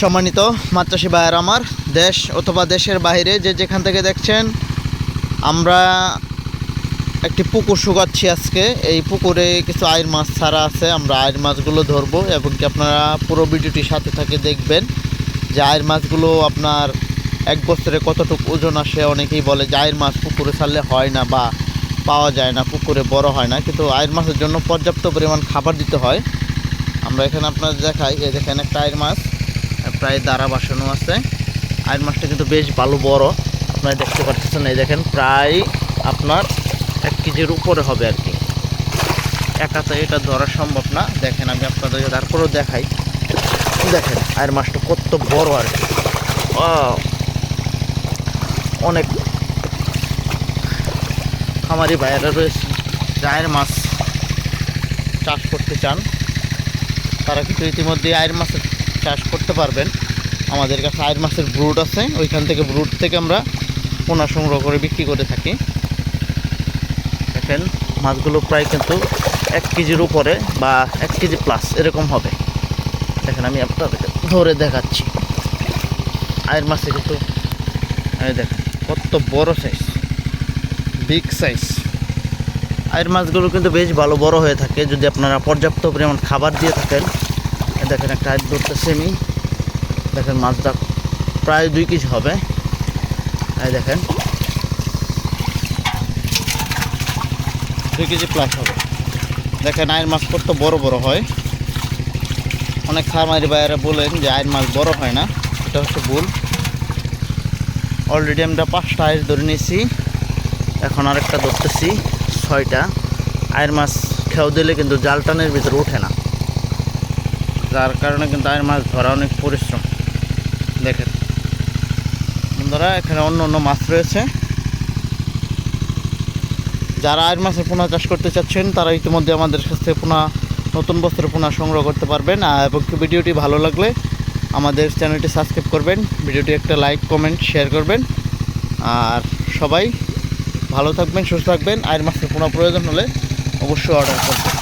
সম্মানিত মাত্রাসী ভাইয়ের আমার দেশ অথবা দেশের বাইরে যে যেখান থেকে দেখছেন, আমরা একটি পুকুর শুকাচ্ছি আজকে। এই পুকুরে কিছু আয়ের মাছ ছাড়া আছে, আমরা আয়ের মাছগুলো ধরবো এবং কি আপনারা পুরো ভিডিওটি সাথে থাকে দেখবেন যে আয়ের মাছগুলো আপনার এক বছরে কতটুকু ওজন আসে। অনেকেই বলে যে আয়ের মাছ পুকুরে ছাড়লে হয় না বা পাওয়া যায় না, পুকুরে বড় হয় না। কিন্তু আয়ের মাছের জন্য পর্যাপ্ত পরিমাণ খাবার দিতে হয়। আমরা এখানে আপনার দেখাই, এই দেখেন একটা আয়ের মাছ। প্রায় দাঁড়া বাসানো আছে। আয়ের মাছটা কিন্তু বেশ ভালো বড়। আপনারা দেখতে পাচ্ছেন এই দেখেন, প্রায় আপনার এক কেজির উপরে হবে আর কি। একা একাতে এটা ধরা সম্ভব না। দেখেন, আমি আপনাদেরকে তারপরেও দেখাই। দেখেন আয়ের মাছটা কত বড় আর কি! অনেক খামারি ভাইয়েরা রয়েছে আয়ের মাছ চাষ করতে চান। তারা কিন্তু ইতিমধ্যে আয়ের মাছের চাষ করতে পারবেন। আমাদের কাছে আয়ের মাছের ব্রুড আছে। ওইখান থেকে ব্রুড থেকে আমরা পোনা সংগ্রহ করে বিক্রি করে থাকি। দেখেন, মাছগুলো প্রায় কিন্তু এক কেজির উপরে বা এক কেজি প্লাস এরকম হবে। দেখেন, আমি আপনাদেরকে ধরে দেখাচ্ছি। আয়ের মাছে কিন্তু দেখেন, কত বড় সাইজ বিগ সাইজ আয়ের মাছগুলো কিন্তু বেশ ভালো বড় হয়ে থাকে। যদি আপনারা পর্যাপ্ত পরিমাণ খাবার দিয়ে থাকেন দেখেন একটা আয়ের ধরতেছে আমি দেখেন মাছটা প্রায় দুই কেজি হবে। এই দেখেন। দুই কেজি প্লাস হবে। দেখেন আয়ের মাছ কত বড় বড় হয়। অনেক খামারি বাইরে বলেন যে আয়ের মাছ বড় হয় না, এটা হচ্ছে ভুল। অলরেডি আমরা পাঁচটা আয়ের ধরে নিয়েছি। এখন আরেকটা ধরতেছি, ছয়টা। আয়ের মাছ খেয়াও দিলে কিন্তু জাল টানের ভিতরে ওঠে না। যার কারণে কিন্তু আয়ের মাছ ধরা অনেক পরিশ্রম। দেখেন। বন্ধুরা, এখানে অন্য অন্য মাছ রয়েছে। যারা আয়ের মাছের পোনা চাষ করতে চাচ্ছেন, তারা ইতিমধ্যে আমাদের কাছ থেকে পোনা, নতুন বস্ত্রের পোনা সংগ্রহ করতে পারবেন। এবং ভিডিওটি ভালো লাগলে আমাদের চ্যানেলটি সাবস্ক্রাইব করবেন, ভিডিওটি একটা লাইক, কমেন্ট, শেয়ার করবেন। আর সবাই ভালো থাকবেন, সুস্থ থাকবেন। আয়ের মাছের পোনা প্রয়োজন হলে অবশ্যই অর্ডার করবেন।